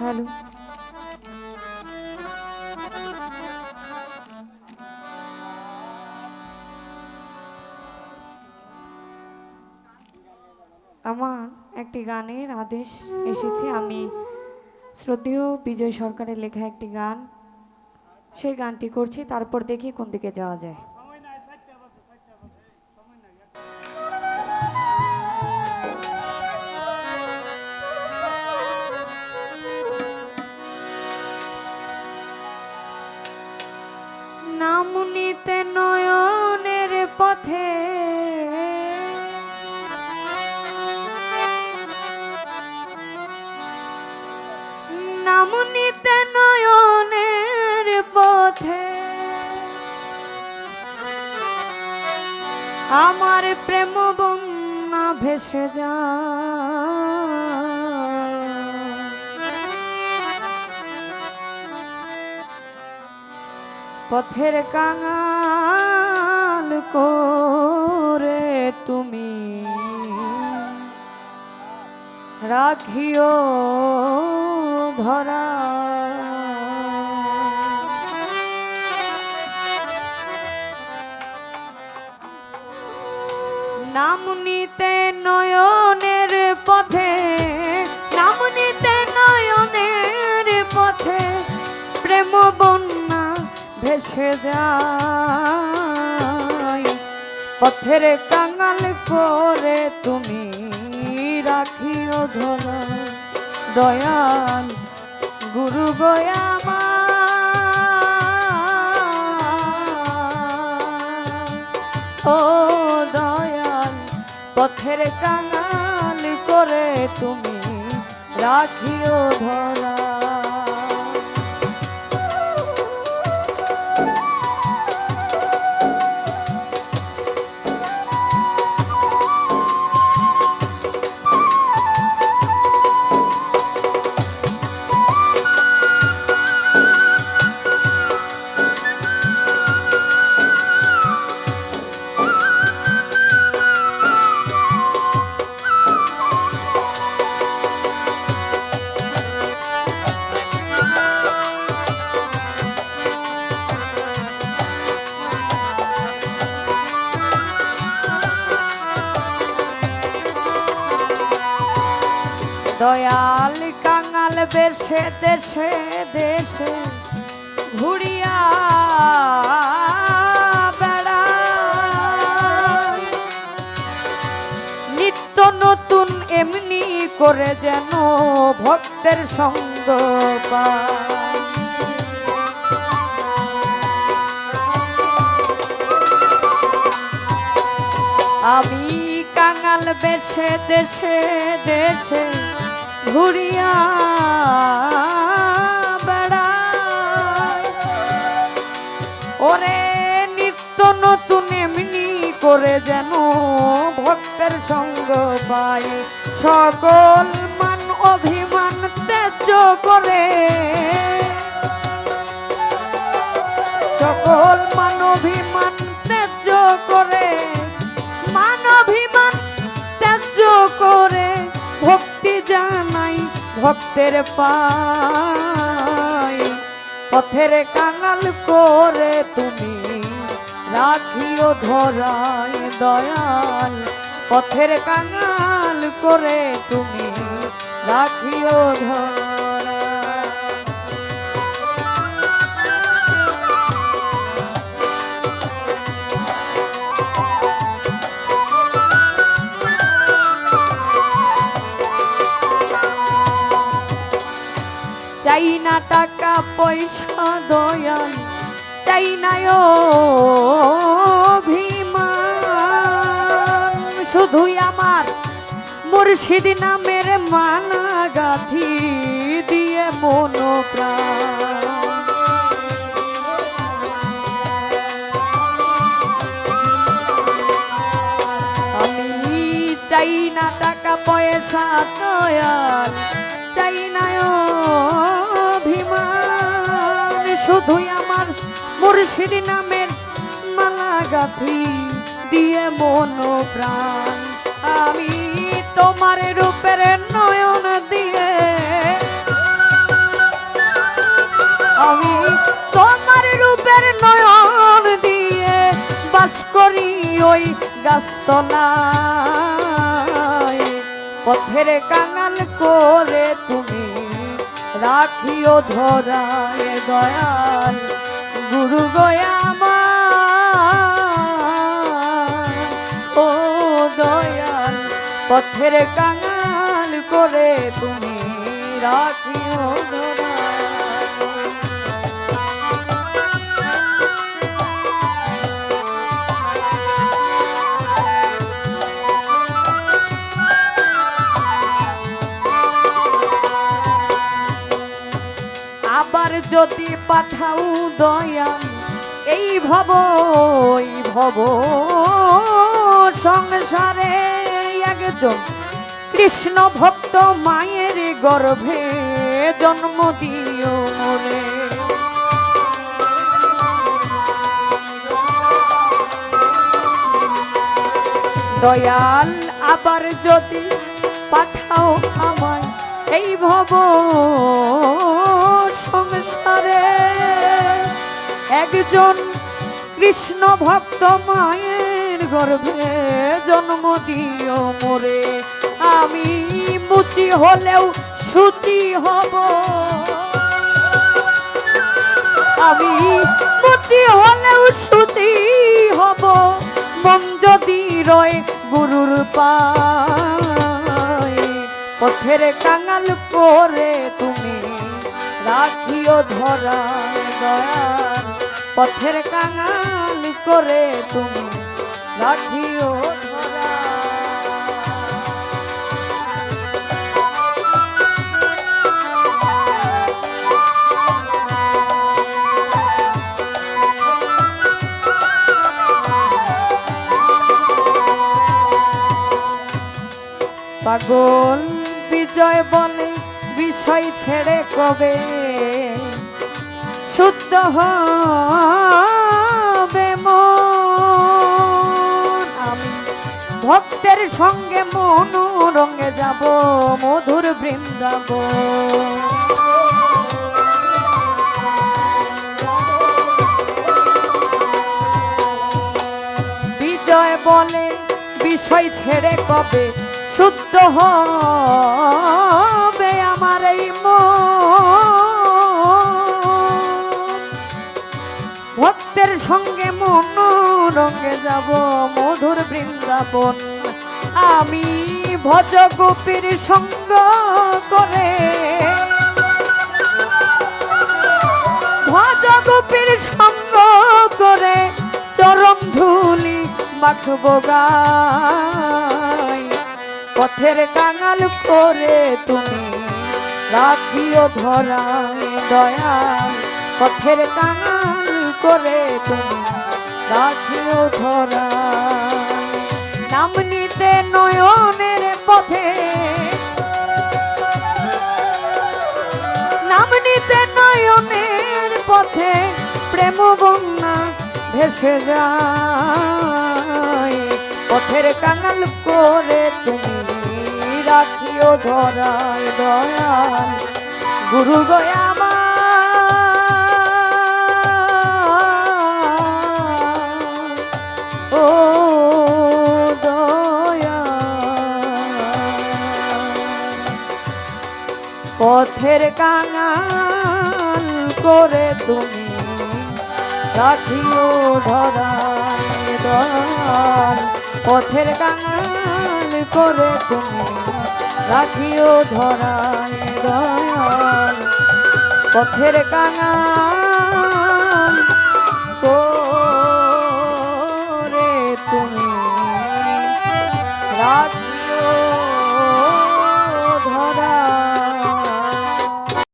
Hello আমার একটি গানের আদেশ এসেছে। আমি শ্রদ্ধেয় বিজয় সরকারের লেখা একটি গান। সেই গানটি করছি, তারপর দেখি কোন দিকে যাওয়া যায়। নিতে নয়নের পথে। নাম নিতে নয়নের পথে। আমার প্রেম বন্যা ভেসে যায়। পথের কাঙাল করে তুমি। রাখিও ধরা। নাম নিতে নয়নের পথের কাঙাল করে তুমি রাখিও ধরা দয়াল গুরু গয়ামা ও দয়াল, পথের কাঙাল করে তুমি রাখিও ধরা দয়াল কাঙাল বেশে দেশে দেশে ঘুরিয়া বেড়া নিত্য নতুন এমনি করে যেন ভক্তের সঙ্গ পায় আমি কাঙাল বেশে দেশে দেশে নিত্য নতুন করে যেন ভক্তের সঙ্গ পাই। সকল মান অভিমান ত্যায্য করে। সকল মান অভিমান ত্যায্য করে। ভক্তের পাই পথের কাঙাল করে তুমি রাখিও ধরাই দয়াল। পথের কাঙাল করে তুমি রাখিও ধরা না টাকা পয়সা দয়াল, চাই না অভিমান। শুধুই আমার মুর্শিদ নামের মালা গাথি দিয়ে মন আমি চাই না টাকা পয়সা দয়াল মুর্শিদি নামের মালা গাথি দিয়ে মন প্রাণ আমি তোমার রূপের নয়ন দিয়ে আমি তোমার রূপের নয়ন দিয়ে বাস করি ওই গাছতলা পথের কাঙাল করে তুমি রাখিও ধরায় দয়াল। পথের কাঙাল করে তুমি রাখিও আবার যদি পাঠাও দয়া এই ভব এই ভব সংসারে কৃষ্ণ ভক্ত মায়ের গর্ভে জন্ম দিও দয়াল, আবার যদি পাঠাও আমায় এই ভব সংসারে। একজন কৃষ্ণ ভক্ত মায়ের গর্ভে জন্ম দিও মোরে। আমি মুচি হলেও সুচি হব। আমি মুচি হলেও সুচি হব। মন যদি রয় গুরুর পায়, পথের কাঙাল করে তুমি রাখিও ধরা পথের কাঙাল করে তুমি পাগল বিজয় বলে বিষয় ছেড়ে কবে? শুদ্ধ হবে ভক্তের সঙ্গে মনোরঙ্গে রঙে যাব মধুর বৃন্দাব বিজয় বলে বিষয় ছেড়ে কবে শুদ্ধ হবে যাব মধুর বৃন্দাবন। আমি ভজ গোপীর সঙ্গ করে। ভজ গোপীর সঙ্গ করে চরম ধুলি মাখব পথের কাঙাল করে তুমি রাখিও ধরা দয়া। পথের কাঙাল করে তুমি রাখিও ধরায় নাম পথে। পথে প্রেম ভেসে যায়। পথের কাঙাল করে তুমি রাখিও ধরায় দয়াল। গুরু গয়ামা ও পথের কাঙাল করে তুমি রাখিও ধরায় দয়াল। পথের কাঙাল করে তুমি রাখিও ধরায় দয়াল। পথের কাঙাল God.